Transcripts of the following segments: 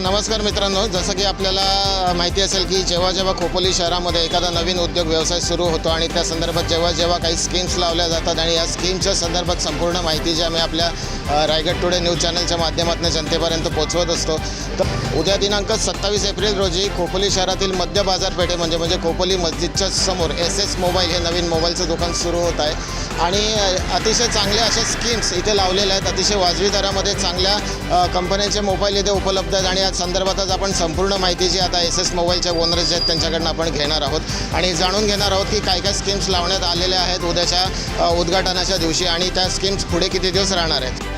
नमस्कार मित्रांनो जसं की आपल्याला माहिती असेल की जेव्हा जेव्हा खोपोली शहरामध्ये एखादा नवीन उद्योग व्यवसाय सुरू होतो आणि त्या संदर्भात जेव्हा जेव्हा काही स्कीम्स लावल्या जातात आणि या स्कीमच्या संदर्भात संपूर्ण माहिती जी आम्ही आपल्या रायगड टुडे न्यूज चॅनलच्या माध्यमातून जनतेपर्यंत पोहोचवत असतो. तर उद्या दिनांक सत्तावीस एप्रिल रोजी खोपोली शहरातील मध्य बाजारपेठे म्हणजे म्हणजे खोपोली मस्जिदच्या समोर एस एस मोबाईल हे नवीन मोबाईलचं दुकान सुरू होत आहे. आणि अतिशय चांगल्या अशा स्कीम्स इथे लावलेल्या आहेत. अतिशय वाजवी दरामध्ये चांगल्या कंपन्यांचे मोबाईल इथे उपलब्ध आहेत. आणि या संदर्भातच आपण संपूर्ण माहिती जी आता एस एस मोबाईलच्या ओनर्स जे आहेत त्यांच्याकडनं आपण घेणार आहोत. आणि जाणून घेणार आहोत की काय काय स्कीम्स लावण्यात आलेल्या आहेत उद्याच्या उद्घाटनाच्या दिवशी. आणि त्या स्कीम्स पुढे किती दिवस राहणार आहेत?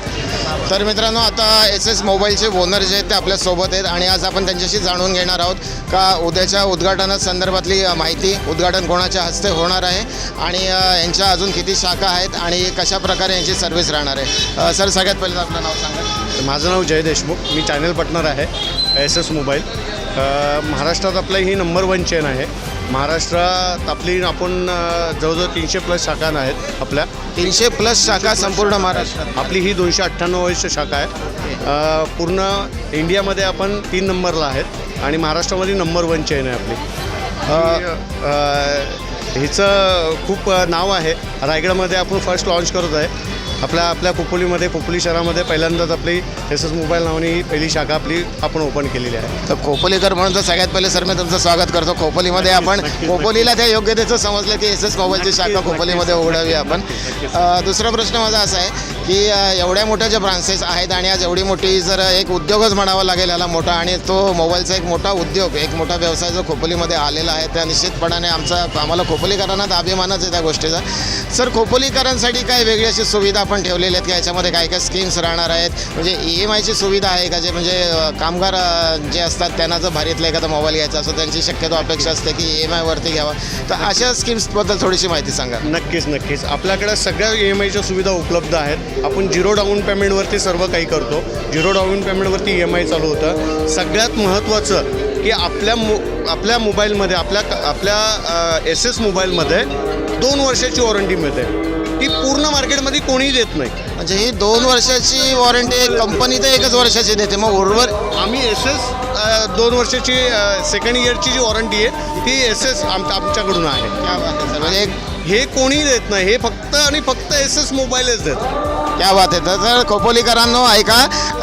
तर मित्रांनो आता एस एस मोबाईलचे ओनर जे आहेत ते आपल्यासोबत आहेत आणि आज आपण त्यांच्याशी जाणून घेणार आहोत का उद्याच्या उद्घाटना संदर्भातली माहिती उद्घाटन कोणाच्या हस्ते होणार आहे आणि यांच्या अजून किती शाखा आहेत आणि कशा प्रकारे यांची सर्व्हिस राहणार आहे. सर सगळ्यात पहिलं आपलं नाव सांगा. माझं नाव जय देशमुख. मी चॅनल पार्टनर आहे एस एस मोबाईल महाराष्ट्रात आपलं ही नंबर वन चेन आहे. महाराष्ट्रात आपली आपण जवळजवळ तीनशे प्लस शाखा आहेत आपल्या. तीनशे प्लस शाखा संपूर्ण महाराष्ट्रात. आपली ही दोनशे अठ्ठ्याण्णवची शाखा आहे. पूर्ण इंडियामध्ये आपण तीन नंबरला आहेत आणि महाराष्ट्रामध्ये नंबर वन चेन आहे आपली. हिचं खूप नाव आहे. रायगडमध्ये आपण फर्स्ट लॉन्च करत आहे. आपल्या आपल्या खोपोलीमध्ये खोपोली शहरामध्ये पहिल्यांदाच आपली एस एस मोबाईल नावाने ही पहिली शाखा आपली आपण ओपन केलेली आहे. तर खोपोलीकर म्हणून तर सगळ्यात पहिले सर मी तुमचं स्वागत करतो. खोपोलीमध्ये आपण खोपोलीला त्या योग्यतेचं समजलं की एस एस मोबाईलची शाखा खोपोलीमध्ये उघडावी आपण. दुसरा प्रश्न माझा असा आहे की एवढ्या मोठ्या ज्या ब्रांचेस आहेत आणि आज एवढी मोठी जर एक उद्योगच म्हणावा लागेल याला मोठा आणि तो मोबाईलचा एक मोठा उद्योग एक मोठा व्यवसाय जो खोपोलीमध्ये आलेला आहे त्या निश्चितपणाने आमचा आम्हाला खोपोलीकरांना तर अभिमानच आहे त्या गोष्टीचा. सर खोपोलीकरांसाठी काय वेगळी अशी सुविधा आपण ठेवलेली आहेत की? याच्यामध्ये काय काय स्कीम्स राहणार आहेत? म्हणजे ई एम आयची सुविधा आहे का? जे म्हणजे कामगार जे असतात त्यांना जर भारीतला एखादा मोबाईल घ्यायचा असतो त्यांची शक्यतो अपेक्षा असते की ई एम आयवरती घ्यावा. तर अशा स्कीम्सबद्दल थोडीशी माहिती सांगा. नक्कीच नक्कीच. आपल्याकडे सगळ्या ई एम आयच्या सुविधा उपलब्ध आहेत. आपण झिरो डाऊन पेमेंटवरती सर्व काही करतो. झिरो डाऊन पेमेंटवरती ई एम आय चालू होतं. सगळ्यात महत्त्वाचं की आपल्या मो आपल्या मोबाईलमध्ये आपल्या आपल्या एस एस मोबाईलमध्ये दोन वर्षाची वॉरंटी मिळते. ती पूर्ण मार्केटमध्ये कोणीही देत नाही. म्हणजे ही दोन वर्षाची वॉरंटी कंपनी तर एकच वर्षाची देते. मग उर्वर आम्ही एस एस दोन वर्षाची सेकंड इयरची जी वॉरंटी आहे ती एस एस आम आमच्याकडून आहे. म्हणजे हे कोणी देत नाही. हे फक्त आणि फक्त एस एस मोबाईलच देत क्या बात आहे. तर खोपोलीकरांनो ऐका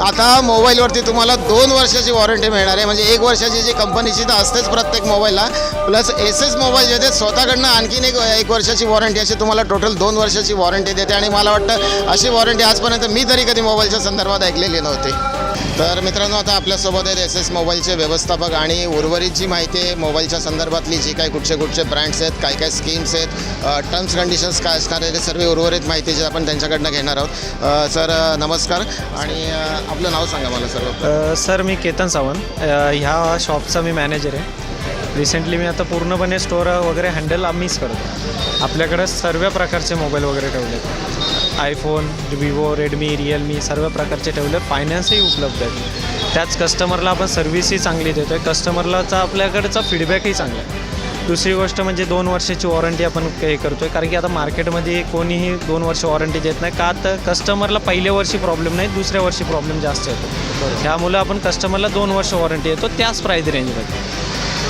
आता मोबाईलवरती तुम्हाला दोन वर्षाची वॉरंटी मिळणार आहे. म्हणजे एक वर्षाची जी कंपनीची तर असतेच प्रत्येक मोबाईलला. प्लस एस एस मोबाईल जे ते स्वतःकडनं आणखीन एक एक वर्षाची वॉरंटी अशी तुम्हाला टोटल दोन वर्षाची वॉरंटी देते. आणि मला वाटतं अशी वॉरंटी आजपर्यंत मी तरी कधी मोबाईलच्या संदर्भात ऐकलेली नव्हती. तर मित्रांनो आता आपल्यासोबत आहेत एस एस मोबाईलचे व्यवस्थापक आणि उर्वरित जी माहिती आहे मोबाईलच्या संदर्भातली जी काही कुठचे कुठचे ब्रँड्स आहेत काय काय स्कीम्स आहेत टर्म्स कंडिशन्स काय असणार आहे ते सर्व उर्वरित माहिती जे आपण त्यांच्याकडनं घेणार आहोत. अ, सर अ, नमस्कार. आणि अ, आपलं नाव सांगा मला सर्व अ, सर मी केतन सावंत. अ, ह्या शॉपचा मी मॅनेजर आहे. रिसेंटली मी आता पूर्णपणे स्टोअर वगैरे हँडल आम्हीच करतो. आपल्याकडं सर्व प्रकारचे मोबाईल वगैरे ठेवले. आहेत आयफोन विवो रेडमी रिअलमी सर्व प्रकारचे ठेवले. फायनान्सही उपलब्ध आहेत त्याच कस्टमरला आपण सर्व्हिसही चांगली देतो आहे कस्टमरलाचा आपल्याकडचा फीडबॅकही चांगला आहे. दुसरी गोष्ट म्हणजे दोन वर्षाची वॉरंटी आपण हे करतो आहे कारण की आता मार्केटमध्ये कोणीही दोन वर्ष वॉरंटी देत नाही. का तर कस्टमरला पहिल्या वर्षी प्रॉब्लेम नाही दुसऱ्या वर्षी प्रॉब्लेम जास्त येतो. त्यामुळं आपण कस्टमरला दोन वर्ष वॉरंटी देतो त्याच प्राईज रेंजमध्ये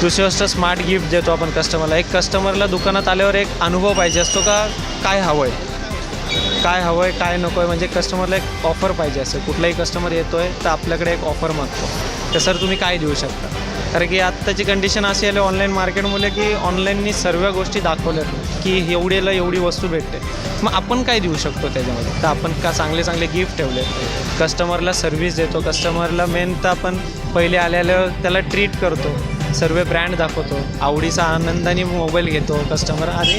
दुसरी गोष्ट स्मार्ट गिफ्ट देतो आपण कस्टमरला. एक कस्टमरला दुकानात आल्यावर एक अनुभव पाहिजे असतो का काय हवं आहे काय हवं आहे काय नको आहे म्हणजे कस्टमरला एक ऑफर पाहिजे असं कुठलाही कस्टमर येतो आहे तर आपल्याकडे एक ऑफर मागतो. तर सर तुम्ही काय देऊ शकता? कारण की आत्ताची कंडिशन अशी आली ऑनलाईन मार्केटमुळे की ऑनलाईननी सर्व गोष्टी दाखवल्यात की एवढेला एवढी वस्तू भेटते. मग आपण काय देऊ शकतो त्याच्यामध्ये? तर आपण का चांगले चांगले गिफ्ट ठेवले? कस्टमरला सर्व्हिस देतो. कस्टमरला मेन तर आपण पहिले आल्याला त्याला ट्रीट करतो. सर्व ब्रँड दाखवतो. आवडीचा आनंदाने मोबाईल घेतो कस्टमर आणि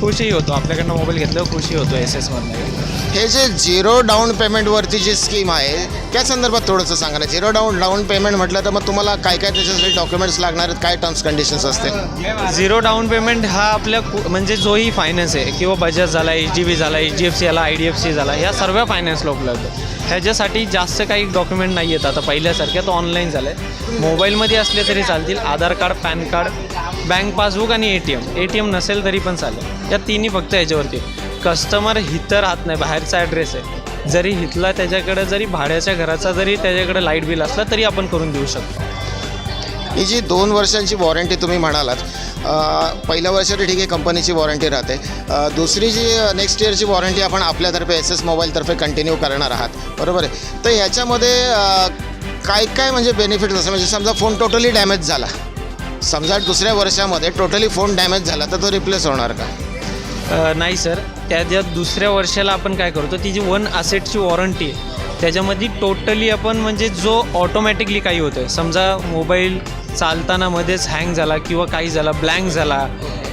खुशी होतो. आपल्याकडनं मोबाईल घेतल्यावर खुशी होतो एस एसमधनं हे जे झिरो डाऊन पेमेंटवरती जी स्कीम आहे त्या संदर्भात थोडंसं सांगा ना झिरो डाऊन डाऊन पेमेंट म्हटलं तर मग तुम्हाला काय काय त्याच्यासाठी डॉक्युमेंट्स लागणार आहेत? काय टर्म्स कंडिशन्स असतील? झिरो डाऊन पेमेंट हा आपल्या कु- म्हणजे जोही फायनान्स आहे. किंवा बजाज झाला एच डी बी झाला एच डी एफ सी झाला आय डी एफ सी झाला ह्या सर्व फायनान्सला उपलब्ध. ह्याच्यासाठी जास्त काही डॉक्युमेंट नाही आहेत. आता पहिल्यासारख्या तो ऑनलाईन झालं आहे मोबाईलमध्ये असले तरी चालतील. Aadhaar card PAN card bank passbook आणि A T M A T M नसेल तरी पण चालेल. या तिन्ही फक्त ह्याच्यावरती कस्टमर इथं राहत नाही. बाहेरचा ॲड्रेस आहे. जरी हिथला त्याच्याकडे जरी भाड्याच्या घराचा जरी त्याच्याकडे लाइट बिल असला तरी आपण करून देऊ शकतो. ही जी दोन वर्षांची वॉरंटी तुम्ही म्हणालात पहिल्या वर्षाची ठीक आहे कंपनीची वॉरंटी राहते. दुसरी जी नेक्स्ट इयरची वॉरंटी आपण आपल्यातर्फे एस एस मोबाईलतर्फे कंटिन्यू करणार आहात. बरोबर आहे? तर ह्याच्यामध्ये काय काय म्हणजे बेनिफिट असं म्हणजे समजा फोन टोटली डॅमेज झाला. समजा दुसऱ्या वर्षामध्ये टोटली फोन डॅमेज झाला तर तो रिप्लेस होणार का? नाही सर त्या ज्या दुसऱ्या वर्षाला आपण काय करतो ती जी वन असेटची वॉरंटी आहे त्याच्यामध्ये टोटली आपण म्हणजे जो ऑटोमॅटिकली काही होतं समजा मोबाईल चालताना मध्येच हँग झाला किंवा काही झाला ब्लँक झाला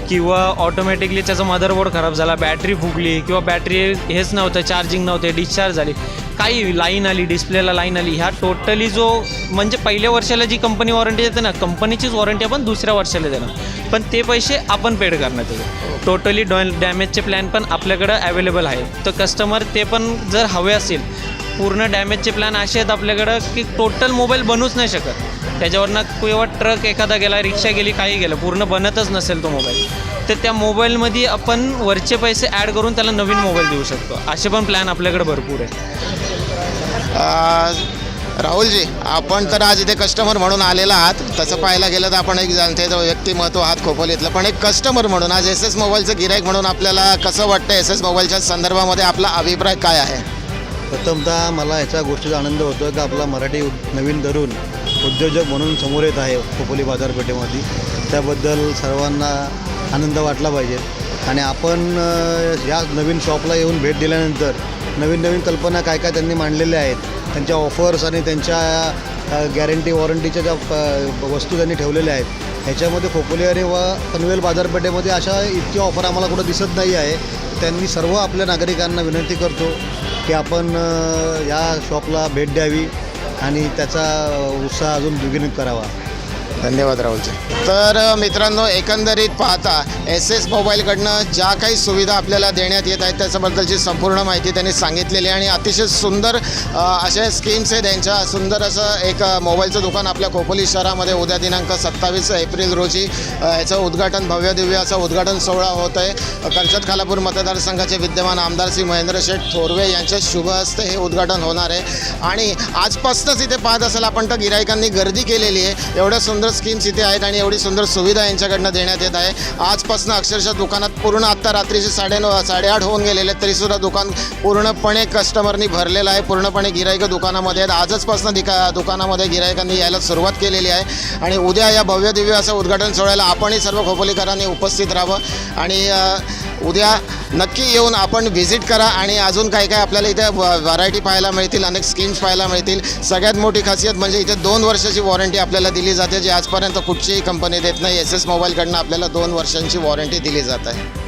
किंवा ऑटोमॅटिकली त्याचा मदरबोर्ड खराब झाला बॅटरी फुगली किंवा बॅटरी हेच नव्हतं चार्जिंग नव्हते डिस्चार्ज झाली. काही लाईन आली डिस्प्लेला लाईन आली. ह्या टोटली जो म्हणजे पहिल्या वर्षाला जी कंपनी वॉरंटी देते ना कंपनीचीच वॉरंटी आपण दुसऱ्या वर्षाला देणार. पण ते पैसे आपण पेड करणार त्याचे. टोटली डॉ डॅमेजचे प्लॅन पण आपल्याकडं अवेलेबल आहे. तर कस्टमर ते पण जर हवे असेल पूर्ण डॅमेजचे प्लॅन असे आहेत आपल्याकडं की टोटल मोबाईल बनूच नाही शकत. त्याच्यावरनं किंवा ट्रक एखादा गेला रिक्षा गेली काही गेलं पूर्ण बनतच नसेल तो मोबाईल तर त्या मोबाईलमध्ये आपण वरचे पैसे ॲड करून त्याला नवीन मोबाईल देऊ शकतो. असे पण प्लॅन आपल्याकडे भरपूर आहे राहुलजी आपण तर आज इथे कस्टमर म्हणून आलेला आहात. तसं पाहायला गेलं तर आपण एक जाणते व्यक्तिमत्व आहात खोपोलीतलं पण एक कस्टमर म्हणून आज एस एस मोबाईलचं गिरायक म्हणून आपल्याला कसं वाटतं एस एस मोबाईलच्या संदर्भामध्ये आपला अभिप्राय काय आहे? प्रथमतः मला ह्याच्या गोष्टीचा आनंद होतो की आपला मराठी नवीन तरुण उद्योजक म्हणून समोर येत आहे खोपोली बाजारपेठेमध्ये. त्याबद्दल सर्वांना आनंद वाटला पाहिजे. आणि आपण या नवीन शॉपला येऊन भेट दिल्यानंतर नवीन नवीन कल्पना काय काय त्यांनी मांडलेल्या आहेत त्यांच्या ऑफर्स आणि त्यांच्या गॅरंटी वॉरंटीच्या ज्या प- वस्तू त्यांनी ठेवलेल्या आहेत ह्याच्यामध्ये खोपोली आणि व पनवेल बाजारपेठेमध्ये अशा इतकी ऑफर आम्हाला कुठं दिसत नाही आहे. त्यांनी सर्व आपल्या नागरिकांना विनंती करतो की आपण या शॉपला भेट द्यावी आणि त्याचा उत्साह अजून द्विगुणित करावा. धन्यवाद राहुलजी. तर मित्रांनो एकंदरीत पाहता एस एस मोबाईलकडनं ज्या काही सुविधा आपल्याला देण्यात येत आहेत त्याच्याबद्दलची संपूर्ण माहिती त्यांनी सांगितलेली आहे. आणि अतिशय सुंदर अशा स्कीम्स आहे त्यांच्या सुंदर असं एक मोबाईलचं दुकान आपल्या खोपोली शहरामध्ये उद्या दिनांक सत्तावीस एप्रिल रोजी याचं उद्घाटन भव्य दिव्य असं उद्घाटन सोहळा होत आहे. कर्जत खालापूर मतदारसंघाचे विद्यमान आमदार श्री महेंद्र शेठ थोरवे यांच्या शुभ हस्ते हे उद्घाटन होणार आहे. आणि आजपासूनच इथे पाहत असेल आपण तर गिरायकांनी गर्दी केलेली आहे. एवढ्या सुंदर स्कीम्स इथे आहेत आणि एवढी सुंदर सुविधा यांच्याकडनं देण्यात येत आहे. आजपासून अक्षरशः दुकानात पूर्ण आत्ता रात्रीचे साडेनऊ साडेआठ होऊन गेलेले तरीसुद्धा दुकान पूर्णपणे कस्टमरनी भरलेलं आहे. पूर्णपणे गिरायकं दुकानामध्ये आहेत. आजचपासून दिका दुकानामध्ये गिरायकांनी यायला सुरुवात केलेली आहे. आणि उद्या या भव्य दिव्य असं उद्घाटन सोहळ्याला आपणही सर्व खोपोलीकरांनी उपस्थित राहावं. आणि उद्या नक्की येऊन आपण व्हिजिट करा आणि अजून काय काय आपल्याला इथे व्हरायटी पाहायला मिळतील अनेक स्कीम्स पाहायला मिळतील. सगळ्यात मोठी खासियत म्हणजे इथे दोन वर्षाची वॉरंटी आपल्याला दिली जाते जी आजपर्यंत कुठचीही कंपनी देत नाही. एस एस मोबाईलकडनं आपल्याला दोन वर्षांची वॉरंटी दिली जात आहे.